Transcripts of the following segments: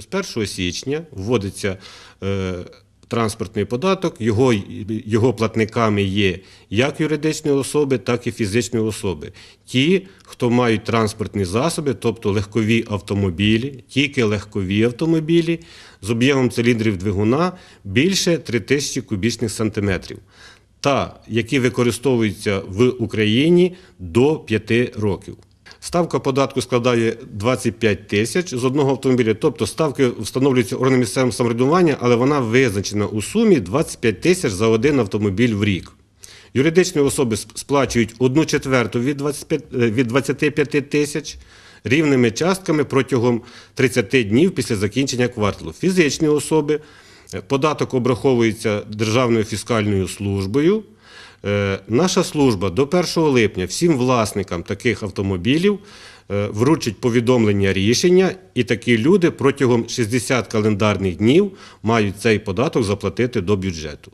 що з 1 січня вводиться е, транспортний податок, його, його платниками є як юридичні особи, так і фізичні особи. Ті, хто мають транспортні засоби, тобто легкові автомобілі, тільки легкові автомобілі з об'ємом циліндрів двигуна більше 3000 кубічних сантиметрів та які використовуються в Україні до 5 років. Ставка податку складає 25 тисяч з одного автомобіля, тобто ставки встановлюються органом місцевого самоврядування, але вона визначена у сумі 25 тисяч за один автомобіль в рік. Юридичні особи сплачують 1 четверту від 25, е, від 25 тисяч рівними частками протягом 30 днів після закінчення кварталу. Фізичні особи е, податок обраховується Державною фіскальною службою. Е, Наша служба до 1 липня всім власникам таких автомобілів е, вручить повідомлення рішення, і такі люди протягом 60 календарних днів мають цей податок заплатити до бюджету.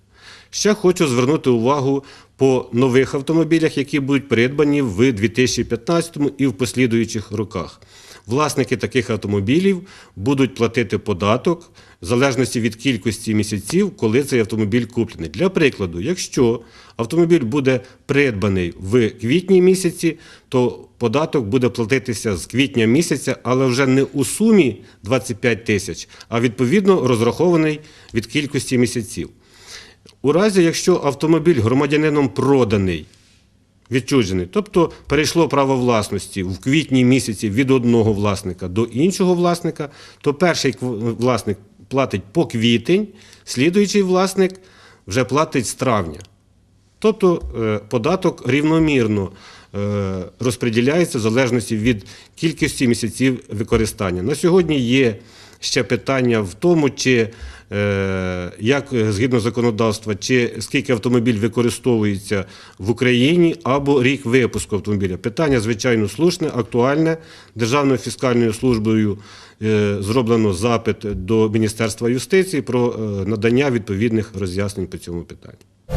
Ще хочу звернути увагу по нових автомобілях, які будуть придбані в 2015 і в послідуючих роках. Власники таких автомобілів будуть платити податок в залежності від кількості місяців, коли цей автомобіль куплений. Для прикладу, якщо автомобіль буде придбаний в квітні місяці, то податок буде платитися з квітня місяця, але вже не у сумі 25 тисяч, а відповідно розрахований від кількості місяців. У разі, якщо автомобіль громадянином проданий, відчужений, тобто перейшло право власності в квітні місяці від одного власника до іншого власника, то перший власник платить по квітень, слідуючий власник вже платить з травня. Тобто е, податок рівномірно е, розподіляється в залежності від кількості місяців використання. На сьогодні є ще питання в тому, чи е, як е, згідно законодавства, чи скільки автомобіль використовується в Україні або рік випуску автомобіля. Питання, звичайно, слушне, актуальне. Державною фіскальною службою е, зроблено запит до Міністерства юстиції про надання відповідних роз'яснень по цьому питанню.